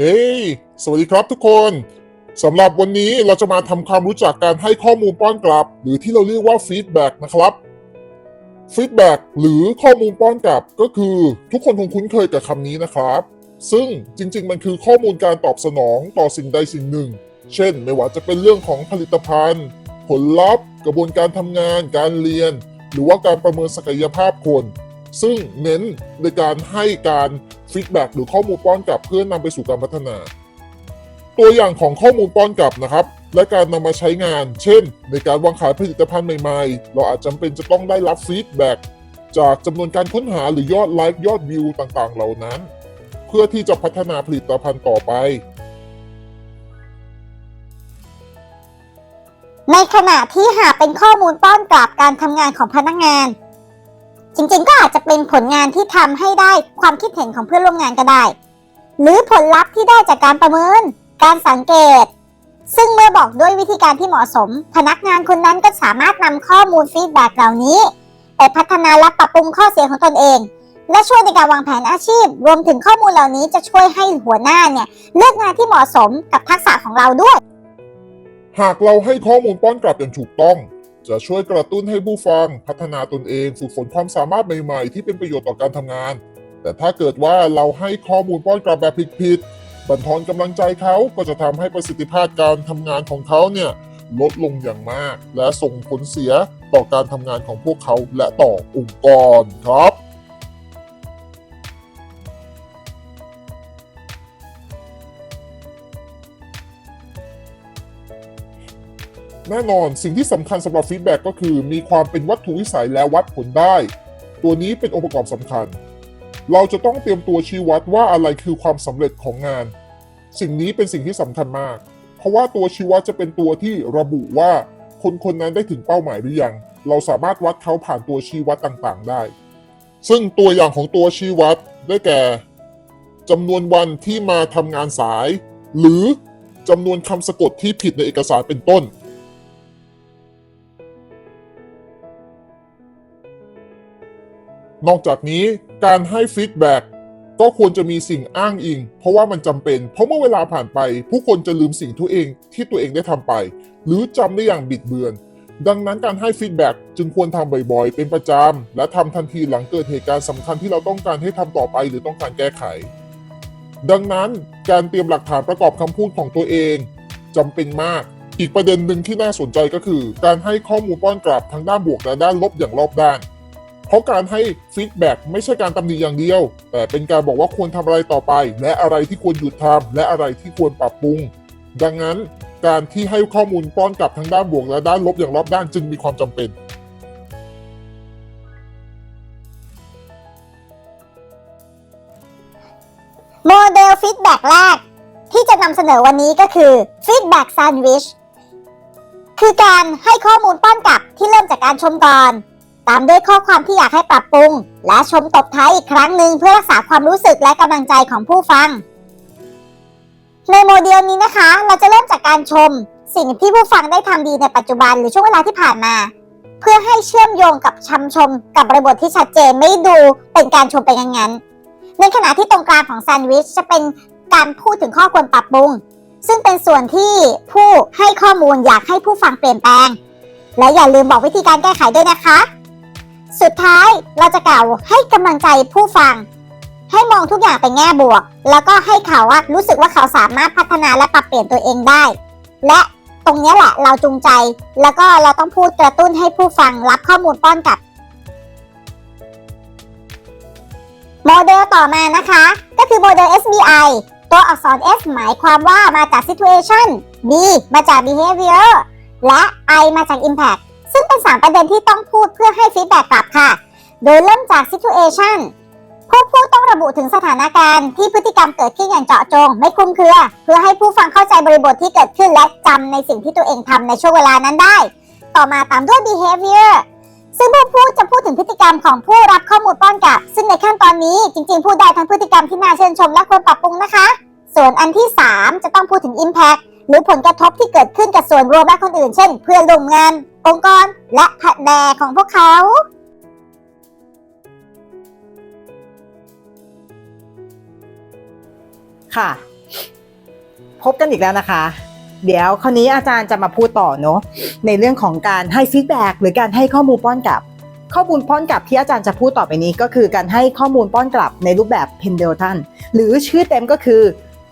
เฮ้ยสวัสดีครับทุกคนสำหรับวันนี้เราจะมาทำความรู้จักการให้ข้อมูลป้อนกลับ หรือที่เราเรียกว่าฟีดแบ็กนะครับฟีดแบ็กหรือข้อมูลป้อนกลับก็คือทุกคนคงคุ้นเคยกับคำนี้นะครับ ซึ่งจริงๆ มันคือข้อมูลการตอบสนองต่อสิ่งใดสิ่งหนึ่ง เช่น ไม่ว่าจะเป็นเรื่องของผลิตภัณฑ์ ผลลัพธ์ กระบวนการทำงาน การเรียน หรือว่าการประเมินศักยภาพคน ซึ่งเน้นในการให้การฟีดแบ็กหรือข้อมูลป้อนกลับเพื่อนำไปสู่การพัฒนา ตัวอย่างของข้อมูลป้อนกลับนะครับ และการนำมาใช้งาน เช่น ในการวางขายผลิตภัณฑ์ใหม่ๆ เราอาจจำเป็นจะต้องได้รับฟีดแบ็กจากจำนวนการค้นหาหรือยอดไลค์ยอดวิวต่างๆ เหล่านั้น เพื่อที่จะพัฒนาผลิตภัณฑ์ต่อไป ในขณะที่หากเป็นข้อมูลป้อนกลับการทำงานของพนักงาน จริงๆ ก็อาจจะเป็นผลงานที่ทำให้ได้ความคิดเห็นของเพื่อนร่วมงานก็ได้ หรือผลลัพธ์ที่ได้จากการประเมิน การสังเกต ซึ่งเมื่อบอกด้วยวิธีการที่เหมาะสม พนักงานคนนั้นก็สามารถนำข้อมูลฟีดแบ็กเหล่านี้ไปพัฒนาและปรับปรุงข้อเสียของตนเอง และช่วยในการวางแผนอาชีพ รวมถึงข้อมูลเหล่านี้จะช่วยให้หัวหน้าเนี่ยเลือกงานที่เหมาะสมกับทักษะของเราด้วย หากเราให้ข้อมูลป้อนกลับอย่างถูกต้อง จะช่วยกระตุ้นให้ผู้ฟัง พัฒนาตนเองฝึกฝนความสามารถใหม่ๆ ที่เป็นประโยชน์ต่อการทำงาน แต่ถ้าเกิดว่าเราให้ข้อมูลป้อนกลับแบบผิดๆบั่นทอนกำลังใจเขาก็จะทำให้ประสิทธิภาพการทำงานของเขาเนี่ยลดลงอย่างมาก และส่งผลเสียต่อการทำงานของพวกเขาและต่อองค์กรครับ แน่นอนสิ่งที่สำคัญสำหรับฟีดแบ็กก็คือ มีความเป็นวัตถุวิสัยและวัดผลได้ ตัวนี้เป็นองค์ประกอบสำคัญ เราจะต้องเตรียมตัวชี้วัดว่าอะไรคือความสำเร็จของงาน สิ่งนี้เป็นสิ่งที่สำคัญมาก เพราะว่าตัวชี้วัดจะเป็นตัวที่ระบุว่าคนคนนั้นได้ถึงเป้าหมายหรือยัง เราสามารถวัดเขาผ่านตัวชี้วัดต่างๆ ได้ ซึ่งตัวอย่างของตัวชี้วัดได้แก่จำนวนวันที่มาทำงานสาย หรือจำนวนคำสะกดที่ผิดในเอกสารเป็นต้น นอกจากนี้การให้ฟีดแบ็กก็ควรจะมีสิ่งอ้างอิง เพราะว่ามันจำเป็น เพราะเมื่อเวลาผ่านไป ผู้คนจะลืมสิ่งที่เองที่ตัวเองได้ทำไป หรือจำได้อย่างบิดเบือน ดังนั้นการให้ฟีดแบ็กจึงควรทำบ่อยๆ เป็นประจำและทำทันทีหลังเกิดเหตุการณ์สำคัญที่เราต้องการให้ทำต่อไปหรือต้องการแก้ไข ดังนั้นการเตรียมหลักฐานประกอบคำพูดของตัวเองจำเป็นมาก อีกประเด็นหนึ่งที่น่าสนใจก็คือ การให้ข้อมูลป้อนกลับทั้งด้านบวกและด้านลบอย่างรอบด้าน เพราะการให้ฟีดแบ็กไม่ใช่การตำหนิอย่างเดียว แต่เป็นการบอกว่าควรทำอะไรต่อไป และอะไรที่ควรหยุดทำและอะไรที่ควรปรับปรุง ดังนั้นการที่ให้ข้อมูลป้อนกลับทั้งด้านบวกและด้านลบอย่างรอบด้านจึงมีความจำเป็นโมเดลฟีดแบ็กแรก ที่จะนำเสนอวันนี้ก็คือฟีดแบ็กแซนด์วิชคือการให้ข้อมูลป้อนกลับที่เริ่มจากการชมก่อน ตามด้วยข้อความที่อยากให้ปรับปรุง และชมตบท้ายอีกครั้งหนึ่งเพื่อรักษาความรู้สึกและกำลังใจของผู้ฟัง ในโมเดลนี้นะคะ เราจะเริ่มจากการชม สิ่งที่ผู้ฟังได้ทำดีในปัจจุบันหรือช่วงเวลาที่ผ่านมา เพื่อให้เชื่อมโยงกับคำชม กับบริบทที่ชัดเจนไม่ดูเป็นการชมไปงั้นๆในขณะที่ตรงกลางของแซนด์วิชจะเป็นการพูดถึงข้อควรปรับปรุง ซึ่งเป็นส่วนที่ผู้ให้ข้อมูลอยากให้ผู้ฟังเปลี่ยนแปลง และอย่าลืมบอกวิธีการแก้ไขด้วยนะคะ สุดท้ายเราจะกล่าวให้กำลังใจผู้ฟัง ให้มองทุกอย่างเป็นแง่บวก แล้วก็ให้เขาอะรู้สึกว่าเขาสามารถพัฒนาและปรับเปลี่ยนตัวเองได้ และตรงนี้แหละเราจูงใจ แล้วก็เราต้องพูดกระตุ้นให้ผู้ฟังรับข้อมูลป้อนกลับโมเดลต่อมานะคะ ก็คือโมเดล SBI ตัวอักษร S หมายความว่ามาจาก situation B มาจาก behavior และ I มาจาก impact ซึ่งเป็น 3 ประเด็นที่ต้องพูดเพื่อให้ฟีดแบ็กกลับค่ะ โดยเริ่มจาก situation ผู้พูดต้องระบุถึงสถานการณ์ที่พฤติกรรมเกิดขึ้นอย่างเจาะจง ไม่คลุมเครือ เพื่อให้ผู้ฟังเข้าใจบริบทที่เกิดขึ้นและจำในสิ่งที่ตัวเองทำในช่วงเวลานั้นได้ ต่อมาตามด้วย behavior ซึ่งผู้พูดจะพูดถึงพฤติกรรมของผู้รับข้อมูลป้อนกลับ ซึ่งในขั้นตอนนี้จริงๆ พูดได้ทั้งพฤติกรรมที่น่าเชื่นชมและควรปรับปรุงนะคะ ส่วนอันที่ 3 จะต้องพูดถึง impact หรือผลกระทบที่เกิดขึ้นกับส่วนรวมและคนอื่น เช่น เพื่อนร่วมงาน องค์กรและแผนกของพวกเขาค่ะ พบกันอีกแล้วนะคะ เดี๋ยวคราวนี้อาจารย์จะมาพูดต่อเนาะในเรื่องของการให้ฟีดแบ็กหรือการให้ข้อมูลป้อนกลับ ข้อมูลป้อนกลับที่อาจารย์จะพูดต่อไปนี้ ก็คือการให้ข้อมูลป้อนกลับในรูปแบบ Pendleton หรือชื่อเต็มก็คือ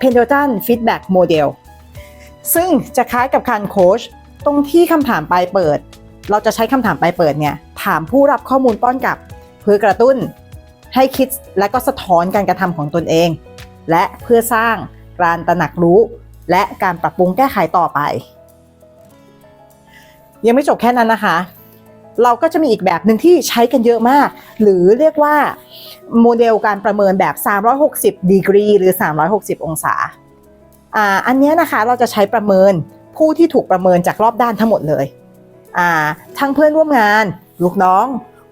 Pendleton Feedback Model ซึ่งจะคล้ายกับการโค้ช ตรงที่คำถามปลายเปิด เราจะใช้คำถามปลายเปิดเนี่ยถามผู้รับข้อมูลป้อนกลับ เพื่อกระตุ้น ให้คิดและก็สะท้อนการกระทำของตนเอง และเพื่อสร้างการตระหนักรู้ และการปรับปรุงแก้ไขต่อไป ยังไม่จบแค่นั้นนะคะ เราก็จะมีอีกแบบหนึ่งที่ใช้กันเยอะมาก หรือเรียกว่าโมเดลการประเมินแบบ 360 ดีกรี หรือ 360 องศาอ่าอันนี้นะคะเราจะใช้ประเมิน ผู้ที่ถูกประเมินจากรอบด้านทั้งหมดเลยอ่าทั้งเพื่อนร่วมงาน ลูกน้อง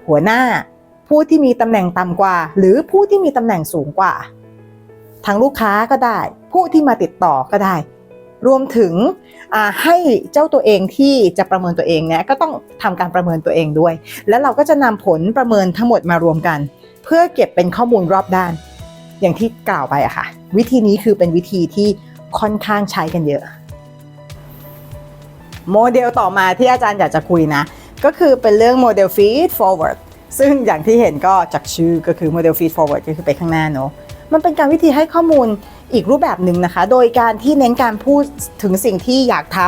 หัวหน้า ผู้ที่มีตำแหน่งต่ำกว่า หรือผู้ที่มีตำแหน่งสูงกว่าทั้งลูกค้าก็ได้ ผู้ที่มาติดต่อก็ได้ รวมถึงให้เจ้าตัวเองที่จะประเมินตัวเองเนี่ยก็ต้องทำการประเมินตัวเองด้วย แล้วเราก็จะนำผลประเมินทั้งหมดมารวมกัน เพื่อเก็บเป็นข้อมูลรอบด้าน อย่างที่กล่าวไปอะค่ะ วิธีนี้คือเป็นวิธีที่ค่อนข้างใช้กันเยอะ โมเดลต่อมาที่อาจารย์อยากจะคุยนะ ก็คือเป็นเรื่องโมเดล feed forward ซึ่งอย่างที่เห็นก็จากชื่อก็คือโมเดล feed forward ก็คือไปข้างหน้าเนอะมันเป็นการวิธีให้ข้อมูลอีกรูปแบบหนึ่งนะคะ โดยการที่เน้นการพูดถึงสิ่งที่อยากท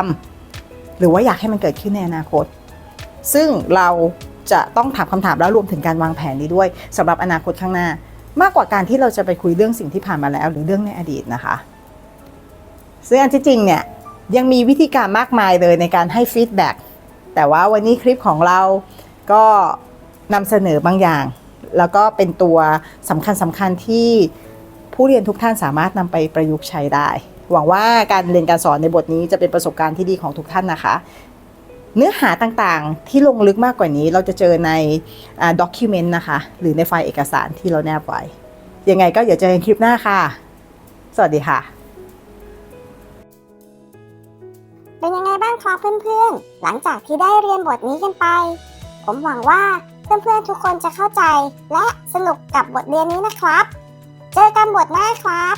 ำหรือว่าอยากให้มันเกิดขึ้นในอนาคต ซึ่งเราจะต้องถามคำถามแล้วรวมถึงการวางแผนนี้ด้วยสำหรับอนาคตข้างหน้า มากกว่าการที่เราจะไปคุยเรื่องสิ่งที่ผ่านมาแล้ว หรือเรื่องในอดีตนะคะซึ่งอันที่จริงเนี่ย ยังมีวิธีการมากมายเลยในการให้ฟีดแบ็กแต่ว่าวันนี้คลิปของเราก็นำเสนอบางอย่าง แล้วก็เป็นตัวสำคัญสำคัญที่ผู้เรียนทุกท่านสามารถนำไปประยุกต์ใช้ได้ หวังว่าการเรียนการสอนในบทนี้จะเป็นประสบการณ์ที่ดีของทุกท่านนะคะ เนื้อหาต่างๆที่ลงลึกมากกว่านี้เราจะเจอในด็อกิเมนต์นะคะ หรือในไฟล์เอกสารที่เราแนบไว้ ยังไงก็เดี๋ยวเจอกันคลิปหน้าค่ะ สวัสดีค่ะ เป็นยังไงบ้างครับเพื่อนๆ หลังจากที่ได้เรียนบทนี้กันไป ผมหวังว่าเพื่อนๆทุกคนจะเข้าใจและสนุกกับบทเรียนนี้นะครับ เจอกันบทหน้าครับ